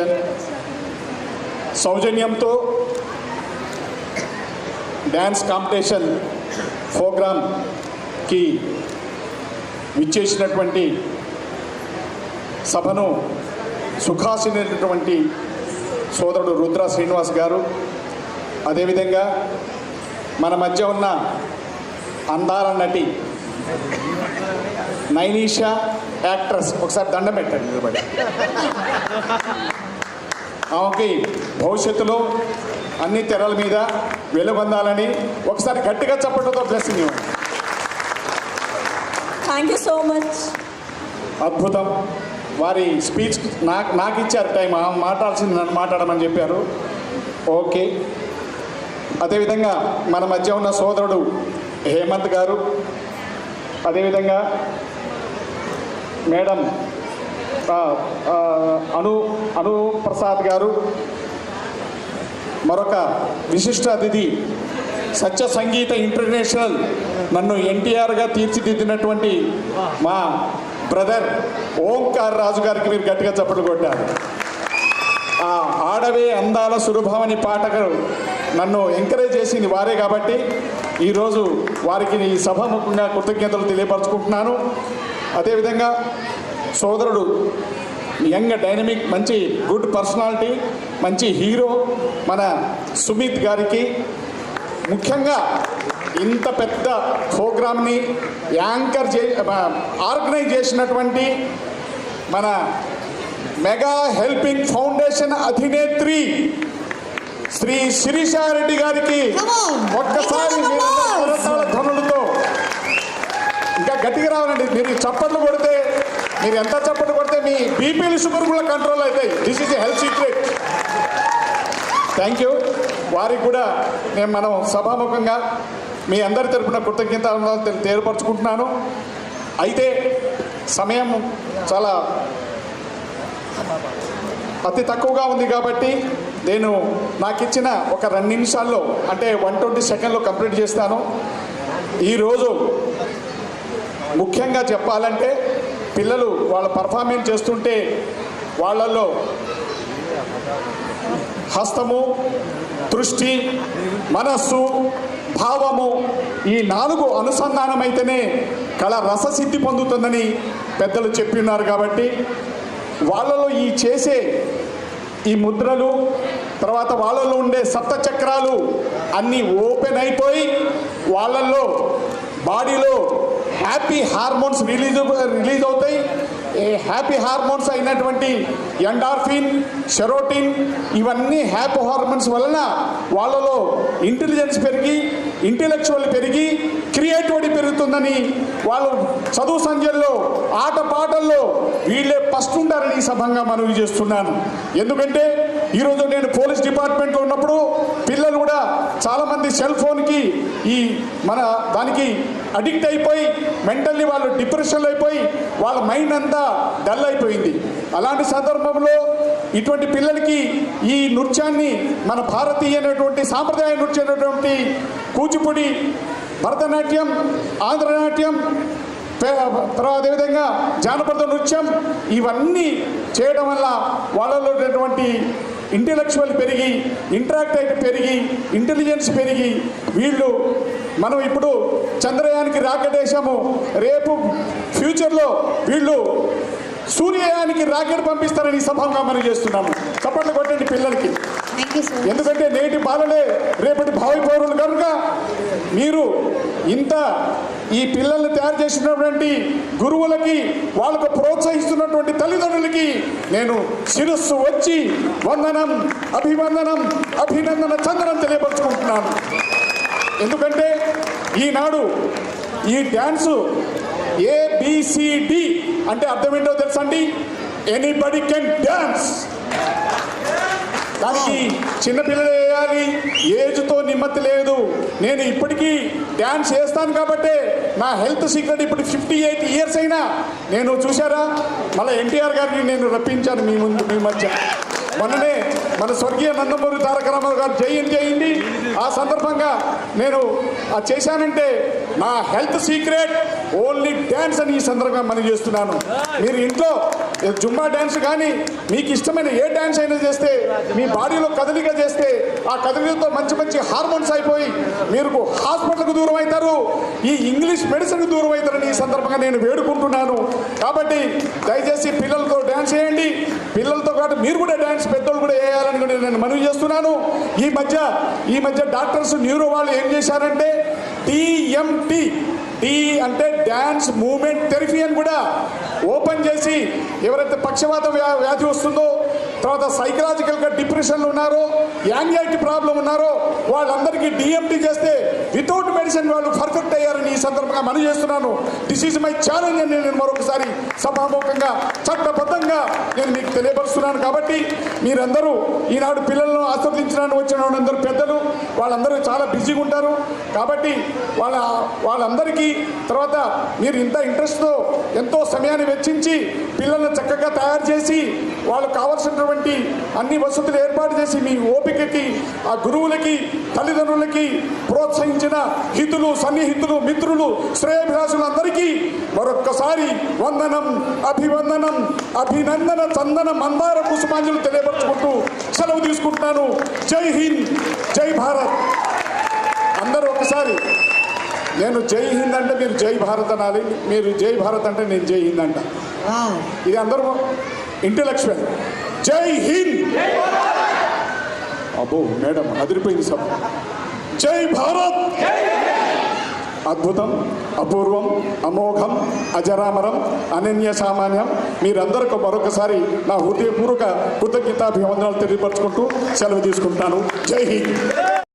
Foundation సౌజన్యంతో dance competition ప్రోగ్రామ్కి విచ్చేసినటువంటి సభను సుఖాసినటువంటి సోదరుడు రుద్ర శ్రీనివాస్ గారు. అదేవిధంగా మన మధ్య ఉన్న అందాల నటి నైనీషా యాక్ట్రెస్. ఒకసారి దండం పెట్టండి. నిలబడి ఆమెకి భవిష్యత్తులో అన్ని తెరల మీద వెలుగొందాలని ఒకసారి గట్టిగా చప్పటంతో బ్లెస్సింగ్ ఇవ్వండి థ్యాంక్ యూ సో మచ్ అద్భుతం. వారి స్పీచ్ నాకు నాకు ఇచ్చారు టైం. ఆమె మాట్లాడాల్సింది నన్ను మాట్లాడమని చెప్పారు. ఓకే. అదేవిధంగా మన మధ్య ఉన్న సోదరుడు హేమంత్ గారు. అదేవిధంగా మేడం అను అను ప్రసాద్ గారు. మరొక విశిష్ట అతిథి సత్య సంగీత ఇంటర్నేషనల్ నన్ను ఎన్టీఆర్గా తీర్చిదిద్దినటువంటి మా బ్రదర్ ఓంకార్ రాజు గారికి మీరు గట్టిగా చప్పట్లు కొట్టారు. ఆ ఆడవే అందాల సురభామని పాటకు నన్ను ఎంకరేజ్ చేసింది వారే కాబట్టి ఈరోజు వారికి ఈ సభాముఖంగా కృతజ్ఞతలు తెలియపరచుకుంటున్నాను. అదేవిధంగా సోదరుడు యంగ్ డైనమిక్ మంచి గుడ్ పర్సనాలిటీ మంచి హీరో మన సుమిత్ గారికి. ముఖ్యంగా ఇంత పెద్ద ప్రోగ్రామ్ని యాంకర్ చే ఆర్గనైజ్ చేసినటువంటి మన మెగా హెల్పింగ్ ఫౌండేషన్ అధినేత్రి శ్రీ శిరీషారెడ్డి గారికి. ఒక్కసారి ధ్వనులతో. ఇంకా గట్టిగా రావాలండి. మీరు చప్పట్లు కొడితే మీరు ఎంత చప్పట్లు మీ బీపీలు షుగర్ కూడా కంట్రోల్ అవుతాయి this is health secret thank you వారికి కూడా నేను మనం సభాముఖంగా మీ అందరి తరపున కృతజ్ఞతలు తె- తెలియపరుచుకుంటున్నాను. అయితే సమయం చాలా అతి తక్కువగా ఉంది కాబట్టి నేను నాకు ఇచ్చిన ఒక రెండు నిమిషాల్లో అంటే వన్ ట్వంటీ సెకండ్లో కంప్లీట్ చేస్తాను. ఈరోజు ముఖ్యంగా చెప్పాలంటే పిల్లలు వాళ్ళ పర్ఫార్మెన్స్ చేస్తుంటే వాళ్ళల్లో హస్తము దృష్టి మనస్సు భావము ఈ నాలుగు అనుసంధానమైతేనే కళ రససిద్ధి పొందుతుందని పెద్దలు చెప్పిన్నారు కాబట్టి వాళ్ళలో ఈ చేసే ఈ ముద్రలు తర్వాత వాళ్ళలో ఉండే సప్త చక్రాలు అన్నీ ఓపెన్ అయిపోయి వాళ్ళల్లో బాడీలో హ్యాపీ హార్మోన్స్ రిలీజ్ రిలీజ్ అవుతాయి. హ్యాపీ హార్మోన్స్ అయినటువంటి ఎండార్ఫిన్ షెరోటిన్ ఇవన్నీ హ్యాపీ హార్మోన్స్ వలన వాళ్ళలో ఇంటెలిజెన్స్ పెరిగి ఇంటెలెక్చువల్ పెరిగి క్రియేటివిటీ పెరుగుతుందని వాళ్ళు చదువు సంధ్యల్లో ఆట పాటల్లో వీళ్ళే ఫస్ట్ ఉంటారని ఈ సభంగా మనవి చేస్తున్నాను. ఎందుకంటే ఈరోజు నేను పోలీస్ డిపార్ట్మెంట్లో ఉన్నప్పుడు పిల్లలు కూడా చాలామంది సెల్ ఫోన్కి ఈ మన దానికి అడిక్ట్ అయిపోయి మెంటల్లీ వాళ్ళు డిప్రెషన్లు అయిపోయి వాళ్ళ మైండ్ అంతా డల్ అయిపోయింది. అలాంటి సందర్భంలో ఇటువంటి పిల్లలకి ఈ నృత్యాన్ని మన భారతీయమైనటువంటి సాంప్రదాయ నృత్యమైనటువంటి కూచిపూడి భరతనాట్యం ఆంధ్రనాట్యం తర్వాత అదేవిధంగా జానపద నృత్యం ఇవన్నీ చేయడం వల్ల వాళ్ళలో ఉన్నటువంటి ఇంటెలెక్చువల్ పెరిగి ఇంటరాక్ట్ అయితే పెరిగి ఇంటెలిజెన్స్ పెరిగి వీళ్ళు మనం ఇప్పుడు చంద్రయానికి రాకెట్ వేసాము. రేపు ఫ్యూచర్లో వీళ్ళు సూర్యయానికి రాకెట్ పంపిస్తారని ఈ సభంగా మనం చేస్తున్నాము. చప్పట్లు కొట్టండి పిల్లలకి. ఎందుకంటే నేటి బాలలే రేపటి భావి పౌరులు. కనుక మీరు ఇంత ఈ పిల్లల్ని తయారు చేసినటువంటి గురువులకి వాళ్ళకు ప్రోత్సహిస్తున్నటువంటి తల్లిదండ్రులకి నేను శిరస్సు వచ్చి వందనం అభివందనం అభినందన చందనం తెలియపరుచుకుంటున్నాను. ఎందుకంటే ఈనాడు ఈ డ్యాన్సు ఏబిసిడి అంటే అర్థం ఏంటో తెలుసండి? ఎనీబడి కెన్ డ్యాన్స్ దానికి చిన్నపిల్లలు వేయాలి. ఏజ్తో నిమ్మతి లేదు. నేను ఇప్పటికీ డ్యాన్స్ చేస్తాను కాబట్టి నా హెల్త్ సీక్రెట్ ఇప్పుడు ఫిఫ్టీ ఎయిట్ ఇయర్స్ అయినా. నేను చూసారా మళ్ళీ ఎన్టీఆర్ గారిని నేను రప్పించాను మీ ముందు మీ మధ్య. మొన్ననే మన స్వర్గీయ నందమూరి తారక రామారావు గారు జయంతి అయింది ఆ సందర్భంగా నేను అది చేశానంటే నా హెల్త్ సీక్రెట్ ఓన్లీ డ్యాన్స్ అని ఈ సందర్భంగా మనం చేస్తున్నాను. మీరు ఇంట్లో జుమ్మా డ్యాన్స్ కానీ మీకు ఇష్టమైన ఏ డ్యాన్స్ అయినా చేస్తే మీ బాడీలో కదలిక చేస్తే ఆ కదలికతో మంచి మంచి హార్మోన్స్ అయిపోయి మీరు హాస్పిటల్కు దూరం అవుతారు ఈ ఇంగ్లీష్ మెడిసిన్కు దూరం అవుతారని ఈ సందర్భంగా నేను వేడుకుంటున్నాను. కాబట్టి దయచేసి పిల్లలతో డ్యాన్స్ చేయండి. పిల్లలతో పాటు మీరు కూడా డ్యాన్స్ పెద్దోళ్ళు కూడా వేయాలి నేను మనవి చేస్తున్నాను. ఈ మధ్య ఈ మధ్య డాక్టర్స్ న్యూరో వాళ్ళు ఏం చేశారంటే టీఎంటీ టీ అంటే డ్యాన్స్ మూమెంట్ థెరపీ అని కూడా ఓపెన్ చేసి ఎవరైతే పక్షవాత వ్యా- వ్యాధి వస్తుందో తర్వాత సైకలాజికల్గా డిప్రెషన్లు ఉన్నారో యాంగ్జైటీ ప్రాబ్లం ఉన్నారో వాళ్ళందరికీ డిఎంటీ చేస్తే వితౌట్ మెడిసిన్ వాళ్ళు పర్ఫెక్ట్ అయ్యారని ఈ సందర్భంగా మనం చేస్తున్నాను. దిస్ ఈజ్ మై ఛాలెంజ్ అని నేను మరొకసారి సభాముఖంగా చట్టబద్ధంగా నేను మీకు తెలియపరుస్తున్నాను. కాబట్టి మీరందరూ ఈనాడు పిల్లలను ఆస్వాదించడానికి వచ్చిన వాళ్ళందరూ పెద్దలు వాళ్ళందరూ చాలా బిజీగా ఉంటారు. కాబట్టి వాళ్ళ వాళ్ళందరికీ తర్వాత మీరు ఇంత ఇంట్రెస్ట్తో ఎంతో సమయాన్ని వెచ్చించి పిల్లలను చక్కగా తయారు చేసి వాళ్ళకు కావాల్సినటువంటి అన్ని వసతులు ఏర్పాటు చేసి మీ ఓపికకి ఆ గురువులకి తల్లిదండ్రులకి ప్రోత్సహించిన హితులు సన్నిహితులు మిత్రులు శ్రేయభిలాషులందరికీ మరొక్కసారి వందనం అభివందనం అభినందన చందన మందార కుసుమాంజలు తెలియపరుచుకుంటూ సెలవు తీసుకుంటున్నాను. జై హింద్ జై భారత్. అందరూ ఒకసారి నేను జై హింద్ అంటే మీరు జై భారత్ అనాలి మీరు జై భారత్ అంటే నేను జై హింద్ అంట. ఇది అందరూ ఇంటలెక్చువల్. జై హింద్. అబ్బో మేడం అదిరిపోయింది సభ. జై భారత్. అద్భుతం అపూర్వం అమోఘం అజరామరం అనన్య సామాన్యం. మీరందరికీ మరొకసారి నా హృదయపూర్వక కృతజ్ఞతాభివందనాలు తెలియపరచుకుంటూ సెలవు తీసుకుంటాను. జై హింద్.